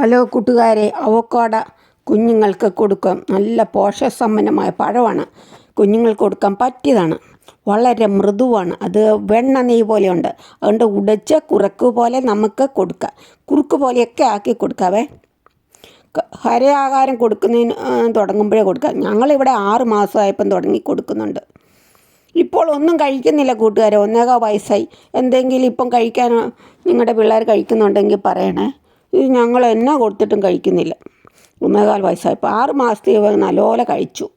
Hello കൂട്ടുകാരെ അവോക്കാഡ കുഞ്ഞുങ്ങൾക്ക് കൊടുക്കാം നല്ല പോഷകസമ്പന്നമായ പഴമാണ്. കുഞ്ഞുങ്ങൾക്ക് കൊടുക്കാൻ പറ്റിയതാണ്. വളരെ മൃദുവാണ്. അത് വെണ്ണ നെയ്യ് പോലെയുണ്ട്. അതുകൊണ്ട് ഉടച്ച കുറക്ക് പോലെ നമുക്ക് കൊടുക്കാം. കുറുക്ക് പോലെയൊക്കെ ആക്കി കൊടുക്കാവേ. ഹരയാഹാരം കൊടുക്കുന്നതിന് തുടങ്ങുമ്പോഴേ കൊടുക്കാം. ഞങ്ങളിവിടെ ആറ് മാസമായപ്പം തുടങ്ങി കൊടുക്കുന്നുണ്ട്. ഇപ്പോൾ ഒന്നും കഴിക്കുന്നില്ല കൂട്ടുകാരെ. ഒന്നേകാ വയസ്സായി. എന്തെങ്കിലും ഇപ്പം കഴിക്കാൻ നിങ്ങളുടെ പിള്ളേർ കഴിക്കുന്നുണ്ടെങ്കിൽ പറയണേ. ഇത് ഞങ്ങൾ എന്നാ കൊടുത്തിട്ടും കഴിക്കുന്നില്ല. ഒന്നേകാൽ വയസ്സായപ്പോൾ ആറ് മാസത്തെ ഇവ നല്ലപോലെ കഴിച്ചു.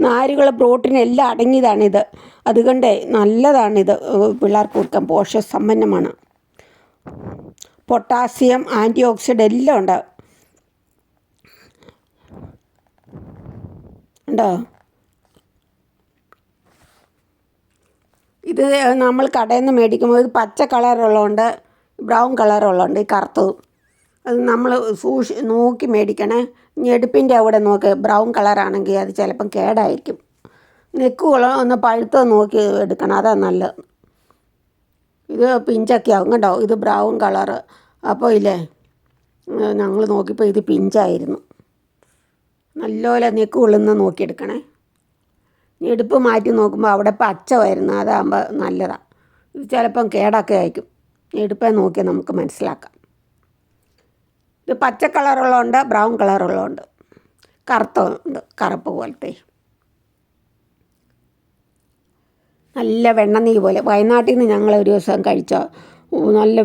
നാരുകൾ പ്രോട്ടീൻ എല്ലാം അടങ്ങിയതാണിത്. അതുകൊണ്ട് നല്ലതാണിത്. പിള്ളേർക്ക് കൊടുക്കാൻ പോഷകസമ്പന്നമാണ്. പൊട്ടാസ്യം ആന്റി ഓക്സിഡന്റ് എല്ലാം ഉണ്ട്. ഉണ്ടോ? ഇത് നമ്മൾ കടയിൽ നിന്ന് മേടിക്കുമ്പോൾ ഇത് പച്ച കളറുള്ളതുണ്ട് ബ്രൗൺ കളറുള്ളതുണ്ട് ഈ കറുത്തതും. അത് നമ്മൾ സൂക്ഷി നോക്കി മേടിക്കണേ. ഞെടുപ്പിന്റെ അവിടെ നോക്ക് ബ്രൗൺ കളറാണെങ്കിൽ അത് ചിലപ്പം കേടായിരിക്കും. നെക്കുകള ഒന്ന് പഴുത്തത് നോക്കി എടുക്കണം അതാണ് നല്ലത്. ഇത് പിഞ്ചൊക്കെ കേട്ടോ ഇത് ബ്രൗൺ കളറ്. അപ്പോൾ ഇല്ലേ ഞങ്ങൾ നോക്കിയപ്പോൾ ഇത് പിഞ്ചായിരുന്നു. നല്ലപോലെ നെക്ക് കൊള്ളുന്ന നോക്കിയെടുക്കണേ. എടുപ്പ് മാറ്റി നോക്കുമ്പോൾ അവിടെ പച്ച വരുന്നു അതാകുമ്പോൾ നല്ലതാണ്. ഇത് ചിലപ്പം കേടൊക്കെ ആയിരിക്കും. എടുപ്പേ നോക്കിയാൽ നമുക്ക് മനസ്സിലാക്കാം. ഇത് പച്ച കളറുള്ളതുണ്ട് ബ്രൗൺ കളറുള്ളതുണ്ട് കറുത്ത ഉണ്ട് കറുപ്പ് പോലത്തെ. നല്ല വെണ്ണ പോലെ. വയനാട്ടിൽ നിന്ന് ഞങ്ങൾ ഒരു ദിവസം കഴിച്ച നല്ല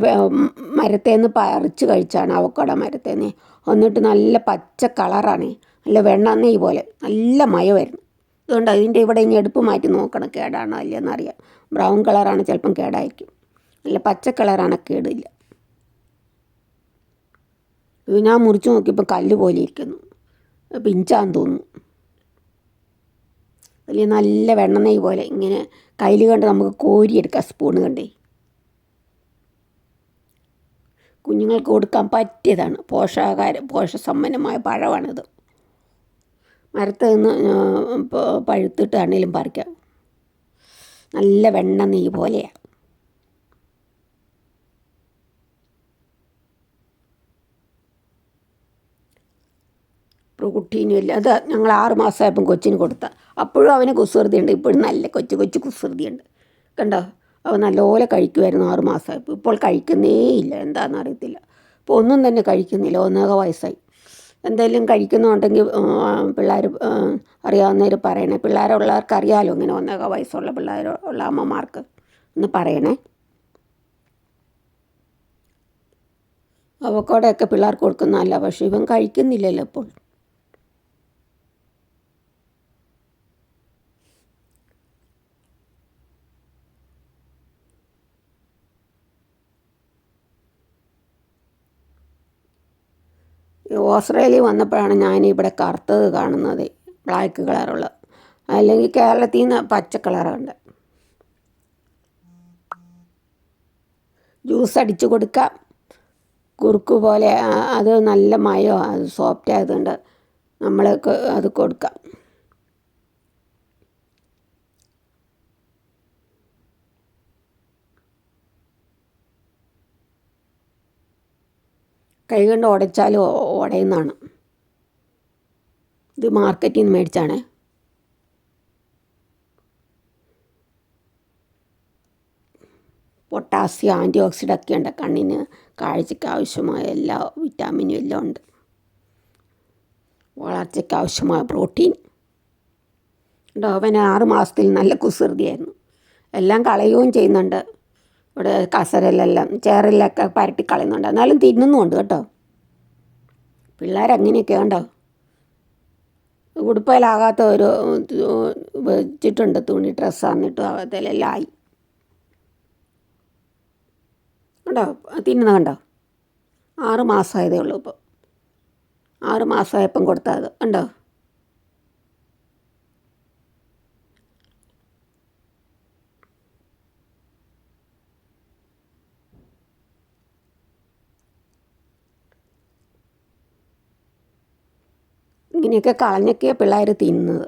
മരത്തേന്ന് പറിച്ച് കഴിച്ചാണ് അവക്കട മരത്തേന്ന്. എന്നിട്ട് നല്ല പച്ച കളറാണ്. നല്ല വെണ്ണ പോലെ. നല്ല മയമായിരുന്നു അതുകൊണ്ട് അതിന്റെ ഇവിടെ ഇനി എടുപ്പ് മാറ്റി നോക്കണം. കേടാണോ അല്ലയെന്നറിയാം ബ്രൗൺ കളറാണ് ചിലപ്പം കേടായിരിക്കും. നല്ല പച്ച കളറാണ് കേടില്ല. ഞാൻ മുറിച്ച് നോക്കിയപ്പോൾ കല്ല് പോലെ ഇരിക്കുന്നു. പിഞ്ചാന്ന് തോന്നുന്നു. അതിൽ നല്ല വെണ്ണ നെയ്യ് പോലെ ഇങ്ങനെ കയ്യിൽ കണ്ട് നമുക്ക് കോരിയെടുക്കാം സ്പൂണ് കണ്ടേ. കുഞ്ഞുങ്ങൾക്ക് കൊടുക്കാൻ പറ്റിയതാണ്. പോഷകാഹാരം പോഷസമ്പന്നമായ പഴമാണിത്. മരത്ത് നിന്ന് പഴുത്തിട്ട് പഴുത്തിട്ടാണേലും പറിക്കാം. നല്ല വെണ്ണ നെയ്യ് പോലെയാണ് പ്രോട്ടീനും ഇല്ല. അത് ഞങ്ങൾ ആറ് മാസമായപ്പം കൊച്ചിന് കൊടുത്ത. അപ്പോഴും അവന് കുസൃതിയുണ്ട്. ഇപ്പോഴും നല്ല കൊച്ചു കൊച്ചു കുസൃതിയുണ്ട്. കണ്ടോ? അവൻ നല്ലപോലെ കഴിക്കുമായിരുന്നു ആറ് മാസമായപ്പോൾ ഇപ്പോൾ കഴിക്കുന്നേ ഇല്ല. എന്താണെന്ന് അറിയത്തില്ല ഇപ്പോൾ ഒന്നും തന്നെ കഴിക്കുന്നില്ല. ഒന്നേക വയസ്സായി. എന്തെങ്കിലും കഴിക്കുന്നുണ്ടെങ്കിൽ പിള്ളേർ അറിയാവുന്നവർ പറയണേ. പിള്ളേരുള്ളവർക്ക് അറിയാമല്ലോ ഇങ്ങനെ ഒന്നേക വയസ്സുള്ള പിള്ളേർ ഉള്ള അമ്മമാർക്ക്. ഒന്ന് പറയണേ. അവക്കോടെയൊക്കെ പിള്ളേർക്ക് കൊടുക്കുന്നതല്ല. പക്ഷേ ഇവൻ കഴിക്കുന്നില്ലല്ലോ ഇപ്പോൾ. ഓസ്ട്രേലിയ വന്നപ്പോഴാണ് ഞാൻ ഇവിടെ കറുത്തത് കാണുന്നത് ബ്ലാക്ക് കളറുള്ള അല്ലെങ്കിൽ കേരളത്തിൽ നിന്ന് പച്ച കളറുണ്ട് ജ്യൂസ് അടിച്ചു കൊടുക്കാം. കുറുക്ക് പോലെ അത് നല്ല മയോ അത് സോഫ്റ്റ് ആയതുകൊണ്ട് നമ്മൾ അത് കൊടുക്കാം. കൈ കൊണ്ട് ഉടച്ചാലും ഉടയുന്നതാണ് ഇത് മാർക്കറ്റിൽ നിന്ന് മേടിച്ചാണ്. പൊട്ടാസ്യം ആന്റി ഓക്സിഡന്റ് ഒക്കെ ഉണ്ട് കണ്ണിന് കാഴ്ചയ്ക്ക് ആവശ്യമായ എല്ലാ വിറ്റാമിനും എല്ലാം ഉണ്ട്. വളർച്ചയ്ക്ക് ആവശ്യമായ പ്രോട്ടീൻ. ഉണ്ടോ അവൻ ആറ് മാസത്തിൽ നല്ല കുസൃതിയായിരുന്നു. എല്ലാം കളയുകയും ചെയ്യുന്നുണ്ട്. ഇവിടെ കസരലെല്ലാം ചേറിലൊക്കെ പരട്ടി കളയുന്നുണ്ട്. എന്നാലും തിന്നുന്നുമുണ്ട് കേട്ടോ. പിള്ളേരങ്ങനെയൊക്കെ ഉണ്ടോ ഉടുപ്പയിലാകാത്ത ഒരു വെച്ചിട്ടുണ്ട് തുണി ഡ്രസ്സ് എന്നിട്ട് അതിലെല്ലാം ആയി കണ്ടോ തിന്നുന്ന കണ്ടോ? ആറ് മാസമായതേ ഉള്ളൂ ഇപ്പോൾ ആറ് മാസമായപ്പം കൊടുത്താൽ ഉണ്ടോ കണ്ടോ? ഇങ്ങനെയൊക്കെ കളഞ്ഞൊക്കെയാണ് പിള്ളേർ തിന്നുന്നത്